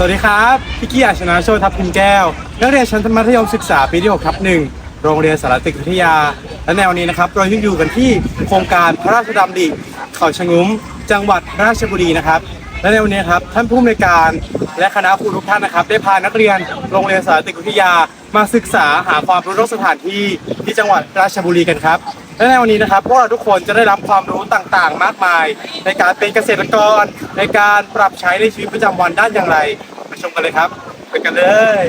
สวัสดีครับพี่กี้อาชนะโชติทัพพิมแก้ว นักเรียนชั้นมัธยมศึกษาปีที่6ทับหนึ่งโรงเรียนสารติกวิทยา และในวันนี้นะครับ เรายังอยู่กันที่โครงการพระราชดำริเขาชะงุ้ม จังหวัดราชบุรีนะครับ และในวันนี้ครับท่านผู้อำนวยการและคณะครูทุกท่านนะครับ ได้พานักเรียนโรงเรียนสารติกวิทยา มาศึกษาหาความรู้นอกสถานที่ที่จังหวัดราชบุรีกันครับ และในวันนี้นะครับพวกเราทุกคนจะได้รับความรู้ต่างๆ มากมาย ในการเป็นเกษตรกร ในการปรับใช้ในชีวิตประจำวันด้านอย่างไรไปชมกันเลยครับไปกันเลย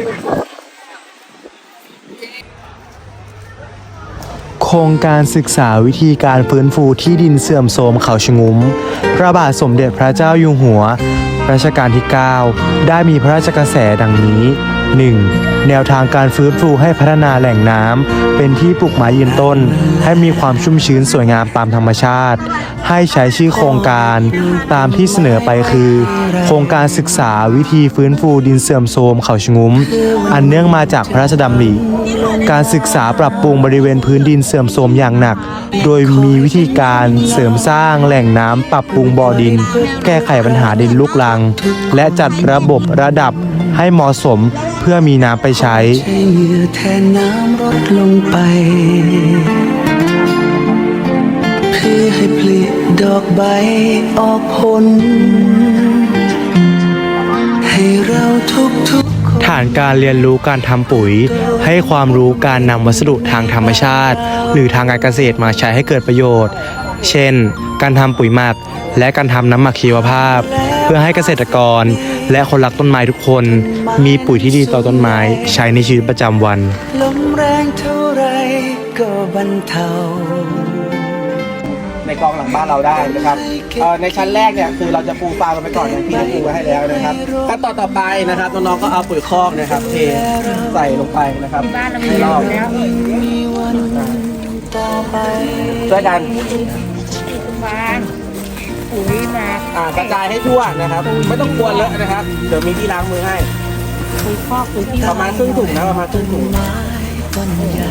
โครงการศึกษาวิธีการฟื้นฟูที่ดินเสื่อมโทรมเขาชะงุ้มพระบาทสมเด็จพระเจ้าอยู่หัวรัชกาลที่ 9 ได้มีพระราชกระแสดังนี้ 1. แนวทางการฟื้นฟูให้พัฒนาแหล่งน้ำเป็นที่ปลูกไม้ยืนต้น ให้มีความชุ่มชื้นสวยงามตามธรรมชาติ ให้ใช้ชื่อโครงการตามที่เสนอไปคือ โครงการศึกษาวิธีฟื้นฟูดินเสื่อมโทรมเขาชงุ้ม อันเนื่องมาจากพระราชดำริการศึกษาปรับปรุงบริเวณพื้นดินเสื่อมโทรมอย่างหนัก โดยมีวิธีการเสริมสร้างแหล่งน้ำปรับปรุงบ่อดิน แก้ไขปัญหาดินลุกลัง และจัดระบบระดับให้เหมาะสม เพื่อมีน้ำไปใช้ ใช้เหงื่อแทนน้ำลดลงไป เพื่อให้ผลิดอกใบออกผล ให้เราทุกทุกๆคนฐานการเรียนรู้การทำปุ๋ย ให้ความรู้การนำวัสดุทางธรรมชาติ หรือทางการเกษตรมาใช้ให้เกิดประโยชน์ เช่น การทำปุ๋ยหมัก และการทำน้ำหมักชีวภาพเพื่อให้เกษตรกร และคนรักต้นไม้ทุกคน มีปุ๋ยที่ดีต่อต้นไม้ ใช้ในชีวิตประจำวันลมแรงเท่าไรก็บรรเทาในกองหลังบ้านเราได้นะครับในชั้นแรกเนี่ยคือเราจะปูฟางกันไปก่อนอย่างที่ปูไว้ให้แล้วนะครับขั้นตอนต่อไปนะครับน้องๆก็เอาปุ๋ยคอกนะครับเทใส่ลงไปนะครับให้รอบมีวันต่อไปช่วยกันฟาง ปุ๋ยหมักอ่ากระจายให้ทั่วนะครับ ไม่ต้องกลัวเลอะนะครับ เดี๋ยวมีที่ล้างมือให้ปุ๋ยคอกปุ๋ยที่ประมาณครึ่งถุงนะประมาณครึ่งถุงต้นใหญ่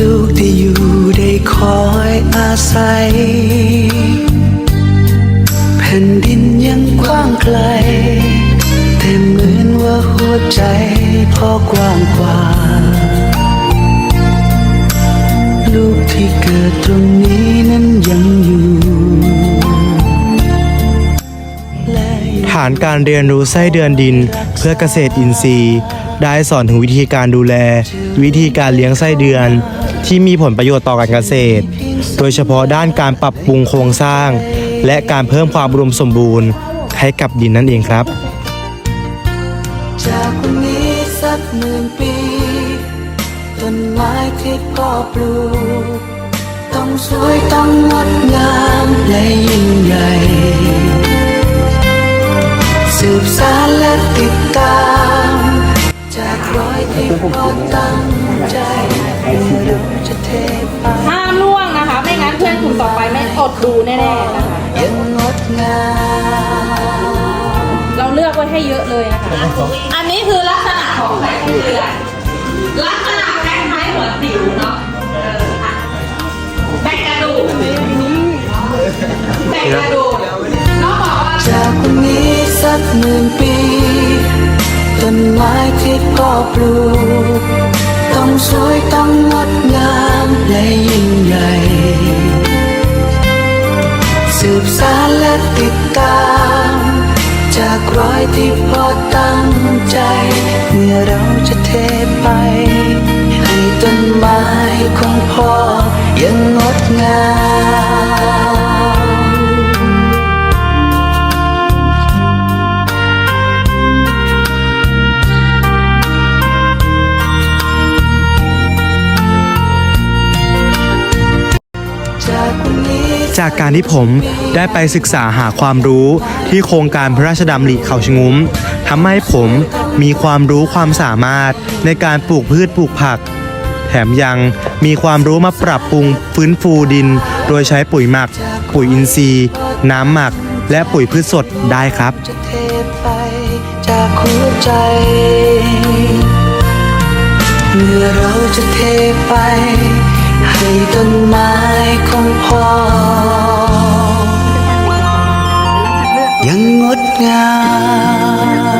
ลูกที่อยู่ได้คอยอาศัย แผ่นดินยังกว้างไกล แต่เหมือนว่าหัวใจพ่อกว้างกว่า ที่เกิดตรงนี้นั้นยังอยู่ ฐานการเรียนรู้ไส้เดือนดิน เพื่อเกษตรอินทรีย์ ได้สอนถึงวิธีการดูแล วิธีการเลี้ยงไส้เดือน ที่มีผลประโยชน์ต่อการเกษตร โดยเฉพาะด้านการปรับปรุงโครงสร้าง และการเพิ่มความอุดมสมบูรณ์ ให้กับดินนั่นเองครับ จากวันนี้สักหมื่นปี ไม้ที่พ่อปลูก ต้องสวยต้องงดงามและยิ่งใหญ่ สืบสานและติดตาม จากรอยที่พ่อตั้งใจเมื่อเราจะเทไปห้ามล่วงนะคะ ไม่งั้นเพื่อนกลุ่มต่อไปไม่อดดูแน่ๆนะคะยังงดงาม เราเลือกไว้ให้เยอะเลยนะคะ อันนี้คือลักษณะของไส้เดือนลักษ แบ่งกระดูน้องบอกว่าจากวันนี้สักหมื่นปี ต้นไม้ที่พ่อปลูก ต้องสวยต้องงดงามและยิ่งใหญ่ สืบสานและติดตาม จากรอยที่พ่อตั้งใจ เมื่อเราจะเท จากการที่ผมได้ไปศึกษาหาความรู้ที่โครงการพระราชดำริเขาชงุ้มทำให้ผมมีความรู้ความสามารถในการปลูกพืชปลูกผัก แถมยังมีความรู้มาปรับปรุงฟื้นฟูดิน โดยใช้ปุ๋ยหมัก ปุ๋ยอินทรีย์ น้ำหมัก และปุ๋ยพืชสดได้ครับจากหัวใจเมื่อเราจะเทไป ให้ต้นไม้ของพ่อ ยังดงาม